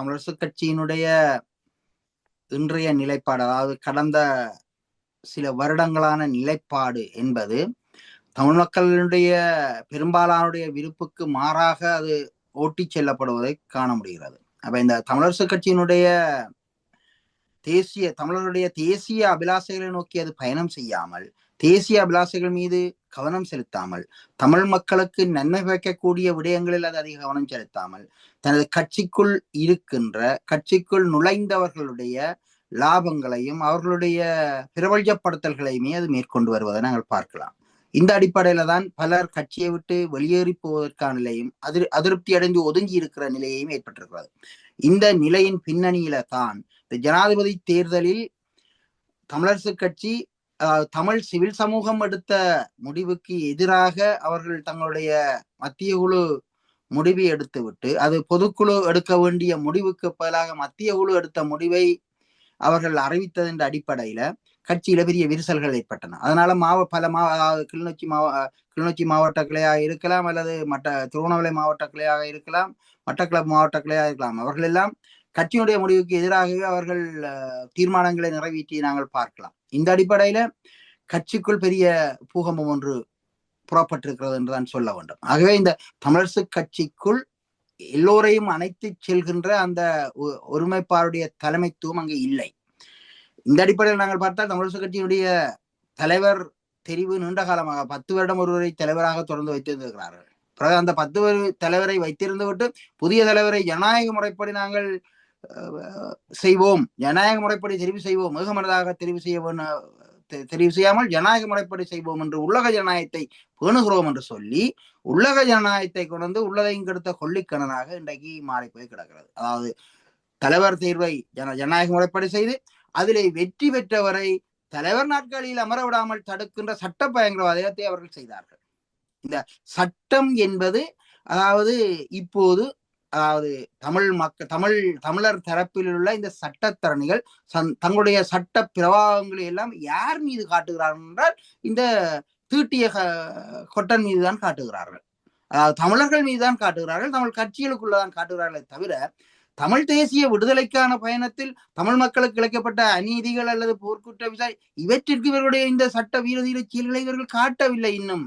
தமிழரசு கட்சியினுடைய இன்றைய நிலைப்பாடு அதாவது கடந்த சில வருடங்களான நிலைப்பாடு என்பது தமிழ் மக்களுடைய பெரும்பாலானுடைய விருப்புக்கு மாறாக அது ஓட்டி செல்லப்படுவதை காண முடிகிறது. அப்ப இந்த தமிழரசு கட்சியினுடைய தேசிய தமிழருடைய தேசிய அபிலாசைகளை நோக்கி அது பயணம் செய்யாமல் தேசிய அபிலாசைகள் மீது கவனம் செலுத்தாமல் தமிழ் மக்களுக்கு நன்மை வைக்கக்கூடிய விடயங்களில் அது அதிக கவனம் செலுத்தாமல் தனது கட்சிக்குள் இருக்கின்ற கட்சிக்குள் நுழைந்தவர்களுடைய லாபங்களையும் அவர்களுடைய பிரபல்யப்படுத்தல்களையுமே அது மேற்கொண்டு வருவதை நாங்கள் பார்க்கலாம். இந்த அடிப்படையில தான் பலர் கட்சியை விட்டு வெளியேறி போவதற்கான நிலையும் அதிர் அதிருப்தி அடைந்து ஒதுங்கி இருக்கிற நிலையையும் ஏற்பட்டிருக்கிறது. இந்த நிலையின் பின்னணியில தான் இந்த ஜனாதிபதி தேர்தலில் தமிழரசு கட்சி தமிழ் சிவில் சமூகம் எடுத்த முடிவுக்கு எதிராக அவர்கள் தங்களுடைய மத்திய குழு முடிவை எடுத்துவிட்டு அது பொதுக்குழு எடுக்க வேண்டிய முடிவுக்கு பதிலாக மத்திய குழு எடுத்த முடிவை அவர்கள் அறிவித்ததன் அடிப்படையில கட்சியில பெரிய விரிசல்கள் ஏற்பட்டன. அதனால மாவ பல மா கிளிநொச்சி மாவ கிளிநொச்சி மாவட்ட கிளையாக இருக்கலாம் அல்லது மற்ற திருவண்ணாமலை மாவட்ட கிளையாக இருக்கலாம் மட்டக்களப்பு மாவட்ட கிளையாக இருக்கலாம். அவர்கள் எல்லாம் கட்சியினுடைய முடிவுக்கு எதிராகவே அவர்கள் தீர்மானங்களை நிறைவேற்றி நாங்கள் பார்க்கலாம். இந்த அடிப்படையில கட்சிக்குள் பெரிய பூகம்பம் ஒன்று புறப்பட்டிருக்கிறது என்றுதான் சொல்ல வேண்டும். ஆகவே இந்த தமிழரசு கட்சிக்குள் எல்லோரையும் அணைத்து செல்கின்ற அந்த ஒருமைப்பாருடைய தலைமைத்துவம் அங்கே இல்லை. இந்த அடிப்படையில் நாங்கள் பார்த்தால் தமிழரசு கட்சியினுடைய தலைவர் தெரிவு நீண்ட காலமாக பத்து வருடம் ஒருவரை தலைவராக தொடர்ந்து வைத்திருந்திருக்கிறார்கள். பிறகு அந்த பத்து தலைவரை வைத்திருந்து விட்டு புதிய தலைவரை ஜனநாயக முறைப்படி நாங்கள் செய்வோம். ஜனநாயக முறைப்படி தெரிவு செய்வோம். மிக மனதாக தெரிவு செய்ய தெரிவு செய்யாமல் ஜனநாயக முறைப்படி செய்வோம் என்று உள்ளக ஜனநாயகத்தை பேணுகிறோம் என்று சொல்லி உள்ளக ஜனநாயகத்தை கொண்டு உள்ளதையும் கெடுத்த கொள்ளிக்கணனாக இன்றைக்கு மாறி போய் கிடக்கிறது. அதாவது தலைவர் தேர்வை ஜன ஜனநாயக முறைப்படி செய்து அதிலே வெற்றி பெற்றவரை தலைவர் நாட்களில் அமர விடாமல் தடுக்கின்ற சட்ட பயங்கரவாதத்தை அவர்கள் செய்தார்கள். இந்த சட்டம் என்பது அதாவது இப்போது அதாவது தமிழ் மக்க தமிழ் தமிழர் தரப்பில் உள்ள இந்த சட்டத்தரணிகள் தங்களுடைய சட்ட பிரவாகங்களை எல்லாம் யார் மீது காட்டுகிறார்கள் என்றால் இந்த தீட்டிய கொட்டன் மீது தான் காட்டுகிறார்கள். அதாவது தமிழர்கள் மீது தான் காட்டுகிறார்கள் தமிழ் கட்சிகளுக்குள்ளதான் காட்டுகிறார்களே தவிர தமிழ் தேசிய விடுதலைக்கான பயணத்தில் தமிழ் மக்களுக்கு இழைக்கப்பட்ட அநீதிகள் அல்லது போர்க்குற்ற விசாரி இவற்றிற்கு இவர்களுடைய இந்த சட்ட வீர செயல்களை இவர்கள் காட்டவில்லை இன்னும்.